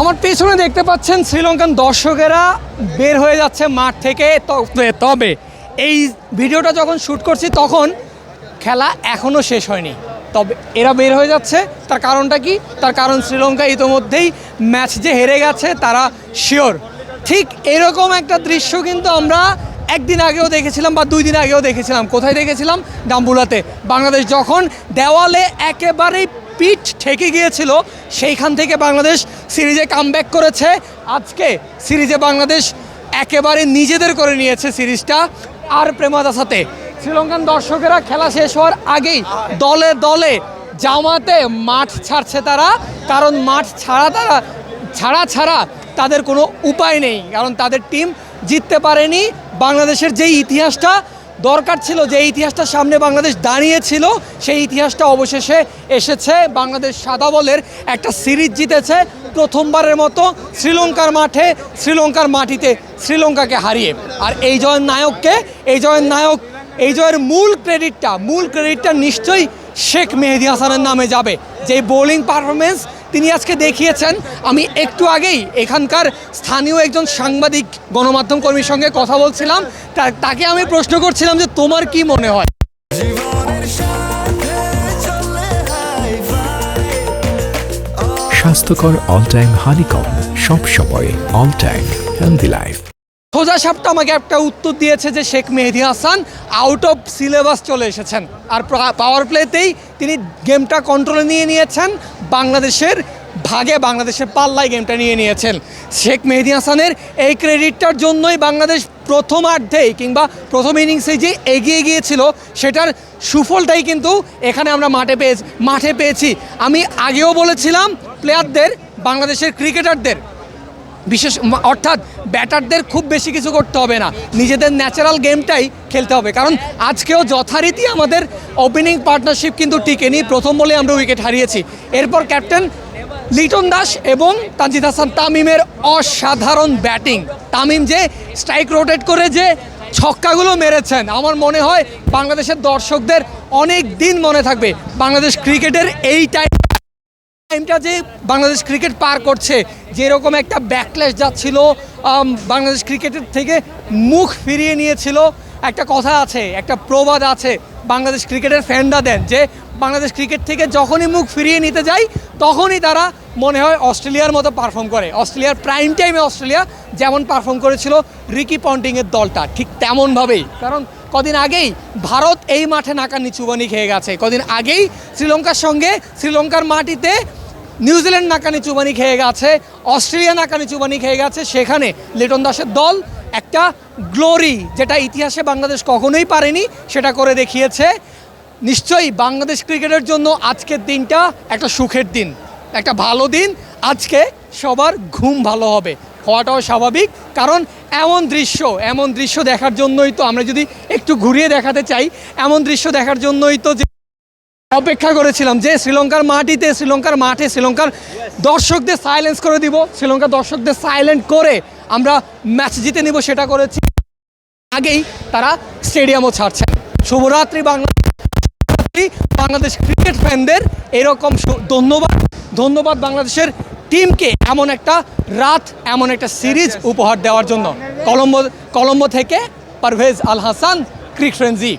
আমার পেছনে দেখতে পাচ্ছেন শ্রীলঙ্কান দর্শকেরা বের হয়ে যাচ্ছে মাঠ থেকে। তবে এই ভিডিওটা যখন শ্যুট করছি তখন খেলা এখনও শেষ হয়নি। তবে এরা বের হয়ে যাচ্ছে। তার কারণটা কি? তার কারণ শ্রীলঙ্কা ইতোমধ্যেই ম্যাচ যে হেরে গেছে তারা শিওর। ঠিক এরকম একটা দৃশ্য কিন্তু আমরা একদিন আগেও দেখেছিলাম বা দুই দিন আগেও দেখেছিলাম। কোথায় দেখেছিলাম? ডাম্বুলাতে বাংলাদেশ যখন দেওয়ালে একেবারেই পিঠ ঠেকে গিয়েছিল, সেইখান থেকে বাংলাদেশ সিরিজে কামব্যাক করেছে। আজকে সিরিজে বাংলাদেশ একেবারে নিজেদের করে নিয়েছে সিরিজটা। আর প্রেমাদাসাতে শ্রীলঙ্কান দর্শকেরা খেলা শেষ হওয়ার আগেই দলে দলে জামাতে মাঠ ছাড়ছে তারা, কারণ মাঠ ছাড়া তারা, ছাড়া ছাড়া তাদের কোনো উপায় নেই, কারণ তাদের টিম জিততে পারেনি। বাংলাদেশের যেই ইতিহাসটা দরকার ছিল যে ইতিহাসটা সামনে বাংলাদেশ দাঁড়িয়েছিল, সেই ইতিহাসটা অবশেষে এসেছে। বাংলাদেশ সাদা বলের একটা সিরিজ জিতেছে প্রথমবারের মতো শ্রীলঙ্কার মাঠে, শ্রীলঙ্কার মাটিতে শ্রীলঙ্কাকে হারিয়ে। আর এই জয়ের নায়ককে, এই জয়ের নায়ক, এই জয়ের মূল ক্রেডিটটা মূল ক্রেডিটটা নিশ্চয়ই শেখ মেহেদি হাসানের নামে যাবে। যে বোলিং পারফরমেন্স তিনি আজকে দেখিয়েছেন আমি একটু আগেই এখানকার স্থানীয় একজন সাংবাদিক গণমাধ্যম কর্মীর সঙ্গে কথা বলছিলাম তাকে আমি প্রশ্ন করছিলাম যে তোমার কি মনে হয়? স্বাস্থ্যকর অল টাইম হানিকম সব সময় অল টাইম হেলদি লাইফ সোজা সাপটা আমাকে একটা উত্তর দিয়েছে যে Sheikh Mehedi Hasan out of syllabus চলে এসেছেন। আর পাওয়ার প্লেতেই তিনি গেমটা কন্ট্রোলে নিয়ে নিয়েছেন। বাংলাদেশের ভাগে বাংলাদেশের পাল্লায় গেমটা নিয়ে নিয়েছেন। শেখ মেহেদি হাসানের এই ক্রেডিটটার জন্যই বাংলাদেশ প্রথমার্ধেই কিংবা প্রথম ইনিংসে যে এগিয়ে গিয়েছিল, সেটার সুফলটাই কিন্তু এখানে আমরা মাঠে পেয়েছি মাঠে পেয়েছি। আমি আগেও বলেছিলাম প্লেয়ারদের বাংলাদেশের ক্রিকেটারদের বিশেষ অর্থাৎ ব্যাটারদের খুব বেশি কিছু করতে হবে না। নিজেদের ন্যাচারাল গেমটাই খেলতে হবে। কারণ আজকেও যথারীতি আমাদের ওপেনিং পার্টনারশিপ কিন্তু টিকে টিকেনি। প্রথম বলে আমরা উইকেট হারিয়েছি। এরপর ক্যাপ্টেন লিটন দাস এবং তানজিদ হাসান তামিমের অসাধারণ ব্যাটিং তামিম যে স্ট্রাইক রোটেট করে যে ছক্কাগুলো মেরেছেন, আমার মনে হয় বাংলাদেশের দর্শকদের অনেক দিন মনে থাকবে। বাংলাদেশ ক্রিকেটের এই টাইম টাইমটা যে বাংলাদেশ ক্রিকেট পার করছে, যেরকম একটা ব্যাকলেস যাচ্ছিল বাংলাদেশ ক্রিকেটের থেকে মুখ ফিরিয়ে নিয়েছিল। একটা কথা আছে, একটা প্রবাদ আছে, বাংলাদেশ ক্রিকেটের ফ্যানরা দেন যে, বাংলাদেশ ক্রিকেট থেকে যখনই মুখ ফিরিয়ে নিতে যায় তখনই তারা মনে হয় অস্ট্রেলিয়ার মতো পারফর্ম করে। অস্ট্রেলিয়ার প্রাইম টাইমে অস্ট্রেলিয়া যেমন পারফর্ম করেছিল রিকি পন্টিংয়ের দলটা, ঠিক তেমনভাবেই। কারণ কদিন আগেই ভারত এই মাঠে নাকানি চুবানি খেয়ে গেছে। কদিন আগেই শ্রীলঙ্কার সঙ্গে শ্রীলঙ্কার মাটিতে নিউজিল্যান্ড নাকানি চুবানি খেয়ে গেছে, অস্ট্রেলিয়া নাকানি চুবানি খেয়ে গেছে, সেখানে লিটন দাসের দল একটা গ্লোরি, যেটা ইতিহাসে বাংলাদেশ কখনোই পারেনি, সেটা করে দেখিয়েছে। নিশ্চয়ই বাংলাদেশ ক্রিকেটের জন্য আজকের দিনটা একটা সুখের দিন, একটা ভালো দিন। আজকে সবার ঘুম ভালো হবে, হওয়াটাও স্বাভাবিক, কারণ এমন দৃশ্য এমন দৃশ্য দেখার জন্যই তো আমরা যদি একটু ঘুরিয়ে দেখাতে চাই, এমন দৃশ্য দেখার জন্যই তো যে অপেক্ষা করেছিলাম যে শ্রীলঙ্কার মাটিতে, শ্রীলঙ্কার মাঠে, শ্রীলঙ্কার দর্শকদের সাইলেন্স করে দিব, শ্রীলঙ্কার দর্শকদের সাইলেন্ট করে আমরা ম্যাচ জিতে নিব সেটা করেছি। আগেই তারা স্টেডিয়ামও ছাড়ছেন। শুভরাত্রি বাংলা শুভরাত্রি বাংলাদেশ ক্রিকেট ফ্যানদের এরকম ধন্যবাদ। ধন্যবাদ বাংলাদেশের টিমকে এমন একটা রাত, এমন একটা সিরিজ উপহার দেওয়ার জন্য। কলম্বো কলম্বো থেকে পারভেজ আল হাসান ক্রিক ফ্রেন্সি